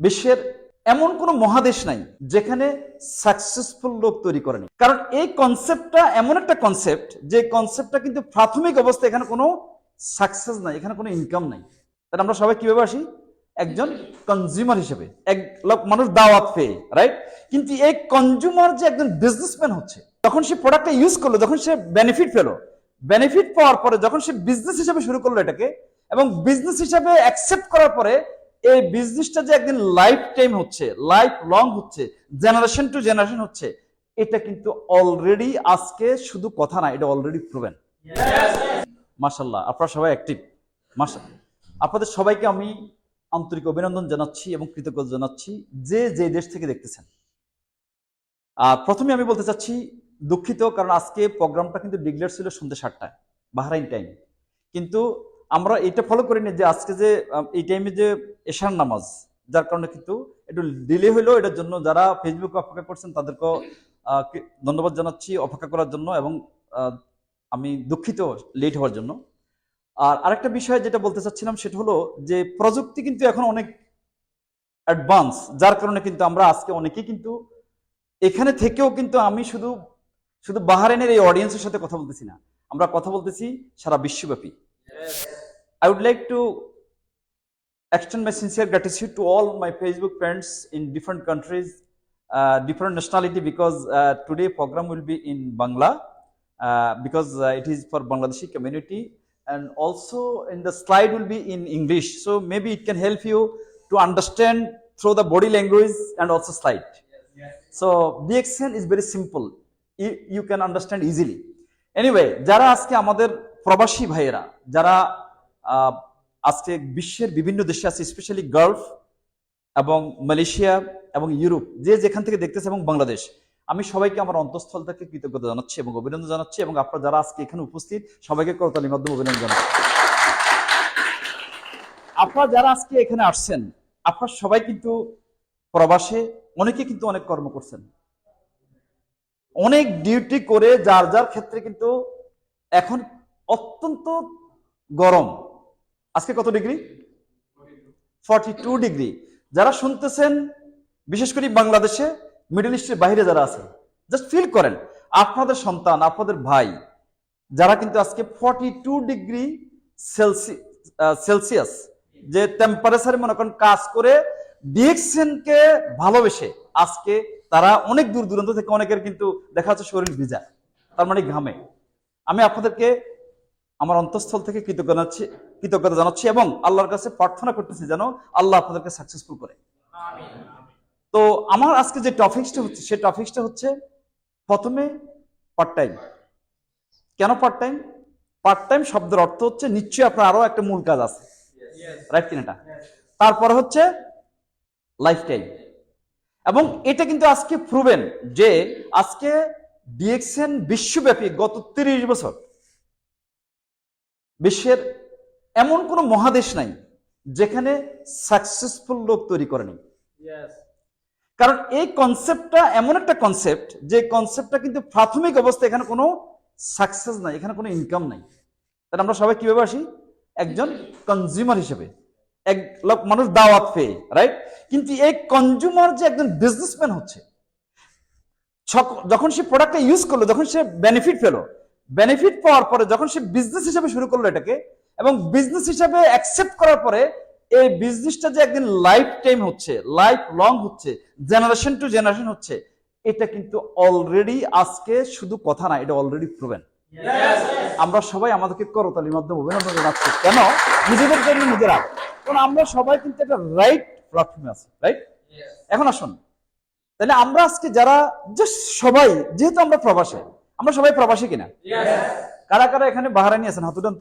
বিশ্বের এমন কোনো মহাদেশ নাই যেখানে সাকসেসফুল লোক তৈরি করেনি। কারণ এই কনসেপ্টটা এমন একটা কনসেপ্ট যে কনসেপ্টটা কিন্তু প্রাথমিক অবস্থায় এখানে কোনো সাকসেস নাই, এখানে কোনো ইনকাম নাই। তাহলে আমরা সবাই কীভাবে আসি? একজন কনজিউমার হিসেবে। এক লোক, মানুষ দাওয়াত পেয়ে রাইট কিন্তু এই কনজিউমার যে একজন বিজনেসম্যান হচ্ছে, যখন সে প্রোডাক্টটা ইউজ করল, যখন সে বেনিফিট পেল বেনিফিট পাওয়ার পরে যখন সে বিজনেস হিসেবে শুরু করল এটাকে, এবং বিজনেস হিসেবে অ্যাকসেপ্ট করার পরে এই বিজনেসটা যে একদিন লাইফ টাইম হচ্ছে লাইফ লং হচ্ছে জেনারেশন টু জেনারেশন হচ্ছে, এটা কিন্তু অলরেডি আজকে শুধু কথা না, এটা অলরেডি প্রুভেন মাশাল্লাহ আপনারা সবাই অ্যাক্টিভ মাশা আপনাদের সবাইকে আমি আন্তরিক অভিনন্দন জানাচ্ছি এবং কৃতজ্ঞতা জানাচ্ছি যে যে দেশ থেকে দেখতেছেন। আর প্রথমে আমি বলতে চাচ্ছি, দুঃখিত, কারণ আজকে প্রোগ্রামটা কিন্তু ডিক্লেয়ার ছিল সন্ধ্যে সাতটায় বাহরাইন টাইম কিন্তু আমরা এটা ফলো করি করিনি যে আজকে যে এই টাইমে যে এশার নামাজ, যার কারণে কিন্তু একটু ডিলে হইল, এটার জন্য যারা ফেসবুকে অপেক্ষা করছেন তাদেরকেও ধন্যবাদ জানাচ্ছি অপেক্ষা করার জন্য এবং আমি দুঃখিত লেট হওয়ার জন্য। আর আরেকটা বিষয় যেটা বলতে চাচ্ছিলাম সেটা হলো যে প্রযুক্তি কিন্তু এখন অনেক অ্যাডভান্স যার কারণে কিন্তু আমরা আজকে অনেকেই কিন্তু এখানে থেকেও কিন্তু আমি শুধু শুধু বাহারেনের এই অডিয়েন্সের সাথে কথা বলতেছি না। আমরা কথা বলতেছি সারা বিশ্বব্যাপী। I would like to extend my sincere gratitude to all my Facebook friends in different countries, uh, different nationality, because uh, today program will be in Bangla, uh, because uh, it is for Bangladeshi community, and also in the slide will be in English. So maybe it can help you to understand through the body language and also slide. Yes. So DXN is very simple. You, you can understand easily. Anyway, যারা আজকে আমাদের প্রবাসী ভাইয়েরা যারা আজকে বিশ্বের বিভিন্ন দেশে আছে স্পেশালি গালফ এবং মালয়েশিয়া এবং ইউরোপ, যে যেখান থেকে দেখতেছে এবং বাংলাদেশ। আমি সবাইকে আমার অন্তঃস্থল থেকে কৃতজ্ঞতা জানাচ্ছি এবং অভিনন্দন জানাচ্ছি এবং আপনারা যারা আজকে এখানে উপস্থিত, সবাইকে করতালির মাধ্যমে অভিনন্দন জানাচ্ছি। আপনারা যারা আজকে এখানে আসছেন, আপনারা সবাই কিন্তু প্রবাসে, অনেকে কিন্তু অনেক কর্ম করছেন। অনেক ডিউটি করে যার যার ক্ষেত্রে কিন্তু এখন অত্যন্ত গরম। আজকে কত ডিগ্রি? Forty two degree. যারা শুনতেছেন, বিশেষ করে বাংলাদেশে মিডল ইস্টের বাইরে যারা আছেন জাস্ট ফিল করেন, আপনাদের সন্তান, আপনাদের ভাই, যারা কিন্তু আজকে forty two degree Celsius Celsius যে টেম্পারেচারে মনে করেন কাজ করে ডিএক্সেনকে ভালোবেসে আজকে তারা অনেক দূর দূরান্ত থেকে অনেকের কিন্তু দেখা যাচ্ছে শরীর ভিজা, তার মানে ঘামে। আমি আপনাদেরকে আমার অন্তঃস্থল থেকে কৃতজ্ঞ কৃতজ্ঞতা জানাচ্ছি এবং আল্লাহর কাছে প্রার্থনা করতেছি যেন আল্লাহ আপনাদেরকে সাকসেসফুল করে। তো আমার আজকে যে টপিক্সটা হচ্ছে, সে টপিক্সটা হচ্ছে প্রথমে পার্ট টাইম কেন পার্ট টাইম পার্ট টাইম শব্দের অর্থ হচ্ছে নিশ্চয়ই আপনার আরও একটা মূল কাজ আছে। রাইট কিনাটা তারপরে হচ্ছে লাইফ টাইম এবং এটা কিন্তু আজকে প্রুভেন যে আজকে ডিএক্সএন বিশ্বব্যাপী গত তিরিশ বছর বিশ্বের এমন কোনো মহাদেশ নাই যেখানে সাকসেসফুল লোক তৈরি করেনি। কারণ এই কনসেপ্টটা এমন একটা কনসেপ্ট যে কনসেপ্টটা কিন্তু প্রাথমিক অবস্থায় এখানে কোনো সাকসেস নাই এখানে কোনো ইনকাম নাই। তাহলে আমরা সবাই কীভাবে আসি? একজন কনজিউমার হিসেবে। এক লোক মানুষ দাওয়াত পেয়ে রাইট কিন্তু এই কনজিউমার যে একজন বিজনেসম্যান হচ্ছে যখন সে প্রোডাক্টটা ইউজ করল যখন সে বেনিফিট পেল বেনিফিট পাওয়ার পরে যখন সে বিজনেস হিসেবে শুরু করল এটাকে এবং বিজনেস হিসাবে অ্যাকসেপ্ট করার পরে এই বিজনেসটা যে একদিন লাইফ টাইম হচ্ছে লাইফ লং হচ্ছে জেনারেশন টু জেনারেশন হচ্ছে, এটা কিন্তু অলরেডি আজকে শুধু কথা না, এটা অলরেডি প্রুভেন আমরা সবাই আমাদেরকে করতালির মাধ্যমে অভিনন্দন জানাচ্ছি। কেন? নিজেদের জন্য নিজেরা। কারণ আমরা সবাই কিন্তু একটা রাইট প্ল্যাটফর্মে আছি রাইট এখন আসুন। তাহলে আমরা আজকে যারা জাস্ট সবাই, যেহেতু আমরা প্রবাসী, আমরা সবাই প্রবাসী কিনা? কারা কারা এখানে বাহারানি আছেন? হাতুডান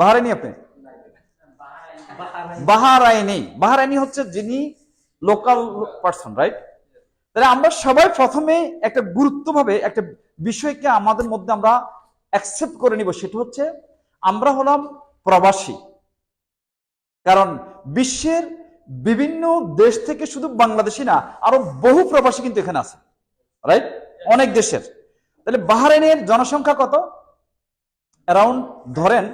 বাহারানি আপনি? বাহারাইনি। বাহারাইনি হচ্ছে যিনি লোকাল পার্সন রাইট তাহলে আমরা সবাই প্রথমে একটা গুরুত্বভাবে একটা বিষয়কে আমাদের মধ্যে আমরা অ্যাকসেপ্ট করে নিব, সেটা হচ্ছে আমরা হলাম প্রবাসী। কারণ বিশ্বের বিভিন্ন দেশ থেকে শুধু বাংলাদেশি না, আরও বহু প্রবাসী কিন্তু এখানে আছে রাইট অনেক দেশের। তাহলে বাহারাইনের জনসংখ্যা কত? অ্যারাউন্ড ধরেন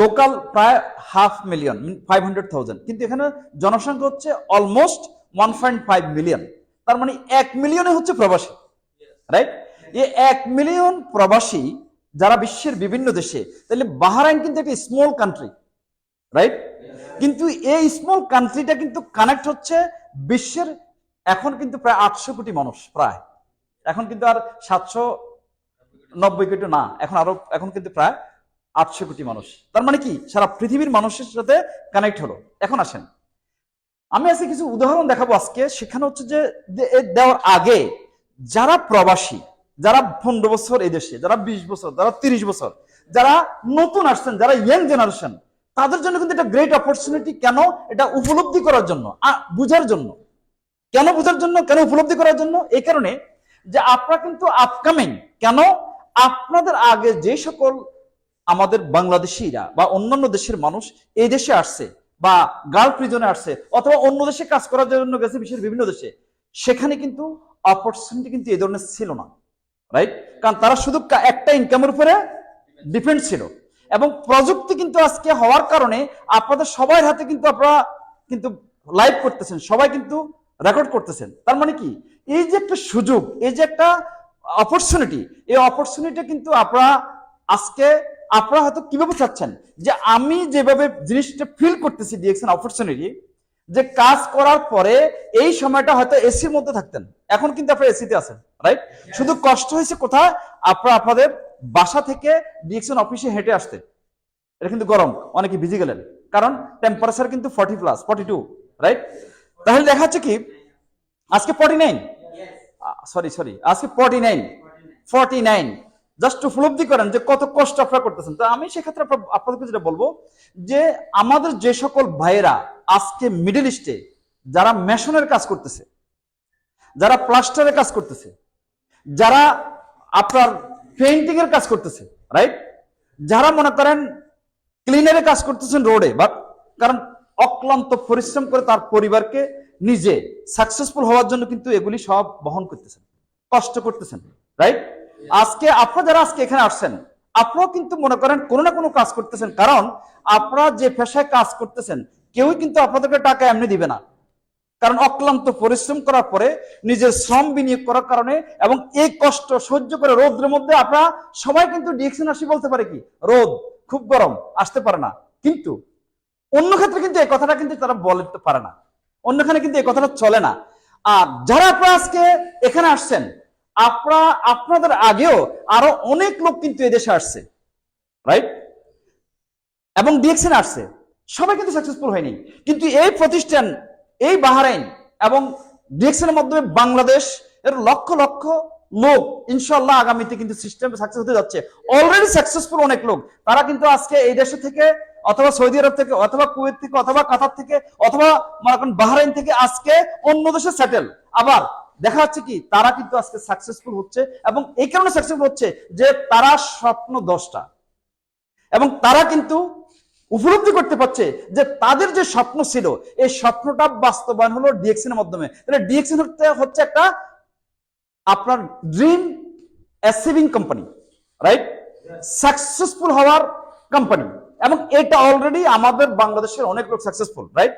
লোকাল প্রায় half million five hundred thousand কিন্তু এখানে জনসংখ্যা হচ্ছে almost one point five million তার মানে এক মিলিয়নে হচ্ছে প্রবাসী। রাইট এই এক মিলিয়ন প্রবাসী যারা বিশ্বের বিভিন্ন দেশে, তাহলে বাহারাইন কিন্তু একটা স্মল কান্ট্রি রাইট কিন্তু এই স্মল কান্ট্রিটা কিন্তু কানেক্ট হচ্ছে বিশ্বের এখন কিন্তু প্রায় আটশো কোটি মানুষ প্রায়। এখন কিন্তু আর সাতশো নব্বই কোটি না, এখন আরও, এখন কিন্তু প্রায় আটশো কোটি মানুষ। তার মানে কি? সারা পৃথিবীর মানুষের সাথে কানেক্ট হলো। এখন আসেন। আমি আজকে কিছু উদাহরণ দেখাবো আজকে। সেখানে হচ্ছে যে দেওয়ার আগে যারা প্রবাসী, যারা পনেরো বছর এই দেশে, যারা বিশ বছর, যারা তিরিশ বছর, যারা নতুন আসছেন, যারা ইয়াং জেনারেশন তাদের জন্য কিন্তু এটা গ্রেট অপরচুনিটি কেন? এটা উপলব্ধি করার জন্য বুঝার জন্য। কেন বোঝার জন্য? কেন উপলব্ধি করার জন্য? এই কারণে যে আপনারা কিন্তু আপকামিং কেন? আপনাদের আগে যে সকল আমাদের বাংলাদেশিরা বা অন্যান্য দেশের মানুষ এই দেশে আসছে বা গার্ল প্রিজনে আসছে অথবা অন্য দেশে কাজ করার জন্য গেছে বিশ্বের বিভিন্ন দেশে, সেখানে কিন্তু অপরচুনিটি কিন্তু এই ধরনের ছিল না রাইট কারণ তারা শুধু একটা ইনকামের উপরে ডিপেন্ড ছিল এবং প্রযুক্তি কিন্তু আজকে হওয়ার কারণে আপনাদের সবার হাতে কিন্তু আপনারা কিন্তু লাইভ করতেছেন, সবাই কিন্তু রেকর্ড করতেছেন। তার মানে কি? এই যে একটা সুযোগ, এই যে একটা অপরচুনিটি এই অপরচুনিটি কিন্তু আপনারা আজকে আপনারা হয়তো কীভাবে চাচ্ছেন যে আমি যেভাবে জিনিসটা ফিল করতেছি ডিএকশন অপরচুনিটি যে কাজ করার পরে এই সময়টা হয়তো এসির মধ্যে থাকতেন। এখন কিন্তু আপনারা এসিতে আছেন রাইট শুধু কষ্ট হয়েছে কোথায়? আপনারা আপনাদের বাসা থেকে ডিএকশন অফিসে হেঁটে আসতে। এটা কিন্তু গরম অনেকে ভিজে গেলেন। কারণ টেম্পারেচার কিন্তু forty plus forty two right তাহলে দেখা যাচ্ছে কি আজকে ফর্টি নাইন সরি সরি আজকে forty nine forty nine just উপলব্ধি করেন যে কত কষ্ট আপনারা করতেছেন। তো আমি সেক্ষেত্রে আপনাদেরকে যেটা বলব যে আমাদের যে সকল ভাইয়েরা আজকে মিডল ইস্টে যারা মেশনের কাজ করতেছে, যারা প্লাস্টারের কাজ করতেছে, যারা আপনার পেইন্টিং এর কাজ করতেছে রাইট যারা মনে করেন ক্লিনারের কাজ করতেছেন রোডে বা কারণ অক্লান্ত পরিশ্রম করে তার পরিবারকে নিজে সাকসেসফুল হওয়ার জন্য কিন্তু এগুলি সব বহন করতেছেন, কষ্ট করতেছেন রাইট আজকে আপনারা যারা আজকে এখানে আসছেন, আপনারাও কিন্তু মনে করেন কোনো না কোনো কাজ করতেছেন, কারণ আপনারা যে পেশায় কাজ করতেছেন, কেউই কিন্তু আপনাদেরকে টাকা এমনি দিবে না। কারণ অক্লান্ত পরিশ্রম করার পরে নিজের শ্রম বিনিয়োগ করার কারণে এবং এই কষ্ট সহ্য করে রোদ্রের মধ্যে আপনারা সবাই কিন্তু ডিএকশন আসি বলতে পারে কি? রোদ, খুব গরম, আসতে পারে না। কিন্তু অন্য ক্ষেত্রে কিন্তু এই কথাটা কিন্তু তারা বলতে পারে না। অন্যখানে কিন্তু এই কথাটা চলে না। আর যারা আপনারা আজকে এখানে আসছেন আপনারা আপনাদের আগেও আরও অনেক লোক কিন্তু এদেশে আসছে রাইট এবং ডিএকশন আসছে। সবাই কিন্তু সাকসেসফুল হয়নি। কিন্তু এই প্রতিষ্ঠান, এই বাহারাইন এবং ডিএকশনের মাধ্যমে বাংলাদেশ এর লক্ষ লক্ষ লোক ইনশাল্লাহ আগামীতে কিন্তু সিস্টেম সাকসেস হতে যাচ্ছে। অলরেডি সাকসেসফুল অনেক লোক। তারা কিন্তু আজকে এই দেশ থেকে অথবা সৌদি আরব থেকে, অথবা কুয়েত থেকে, অথবা কাতার থেকে, অথবা মনে করেন বাহরাইন থেকে আজকে অন্য দেশে সেটেল আবার দেখা যাচ্ছে কি, তারা কিন্তু আজকে সাকসেসফুল হচ্ছে এবং এই কারণে সাকসেসফুল হচ্ছে যে তারা স্বপ্ন দশটা। এবং তারা কিন্তু উপলব্ধি করতে পারছে যে তাদের যে স্বপ্ন ছিল, এই স্বপ্নটা বাস্তবায়ন হলো ডিএক্সিনের মাধ্যমে। তাহলে ডিএক্সিন হচ্ছে একটা আপনার dream achieving company right successful হওয়ার কোম্পানি এবং এটা অলরেডি আমাদের বাংলাদেশের অনেক লোক সাকসেসফুল রাইট